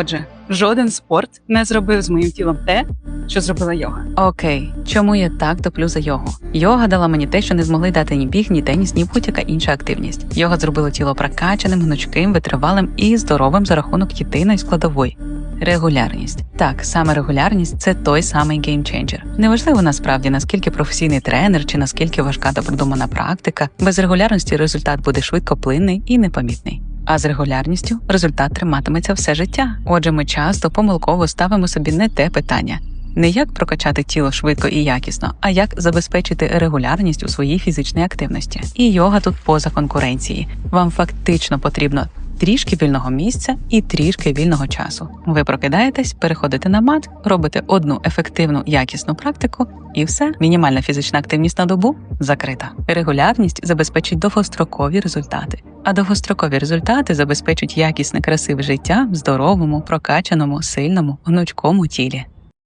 Отже, жоден спорт не зробив з моїм тілом те, що зробила йога. Окей, чому я так топлю за йогу? Йога дала мені те, що не змогли дати ні біг, ні теніс, ні будь-яка інша активність. Йога зробила тіло прокачаним, гнучким, витривалим і здоровим за рахунок єдиної складової. Регулярність так, саме регулярність це той самий геймченджер. Неважливо насправді наскільки професійний тренер чи наскільки важка та продумана практика. Без регулярності результат буде швидкоплинний і непомітний. А з регулярністю результат триматиметься все життя. Отже, ми часто помилково ставимо собі не те питання. Не як прокачати тіло швидко і якісно, а як забезпечити регулярність у своїй фізичній активності. І йога тут поза конкуренції. Вам фактично потрібно трішки вільного місця і трішки вільного часу. Ви прокидаєтесь, переходите на мат, робите одну ефективну якісну практику, і все. Мінімальна фізична активність на добу закрита. Регулярність забезпечить довгострокові результати. А довгострокові результати забезпечать якісне красиве життя в здоровому, прокачаному, сильному, гнучкому тілі.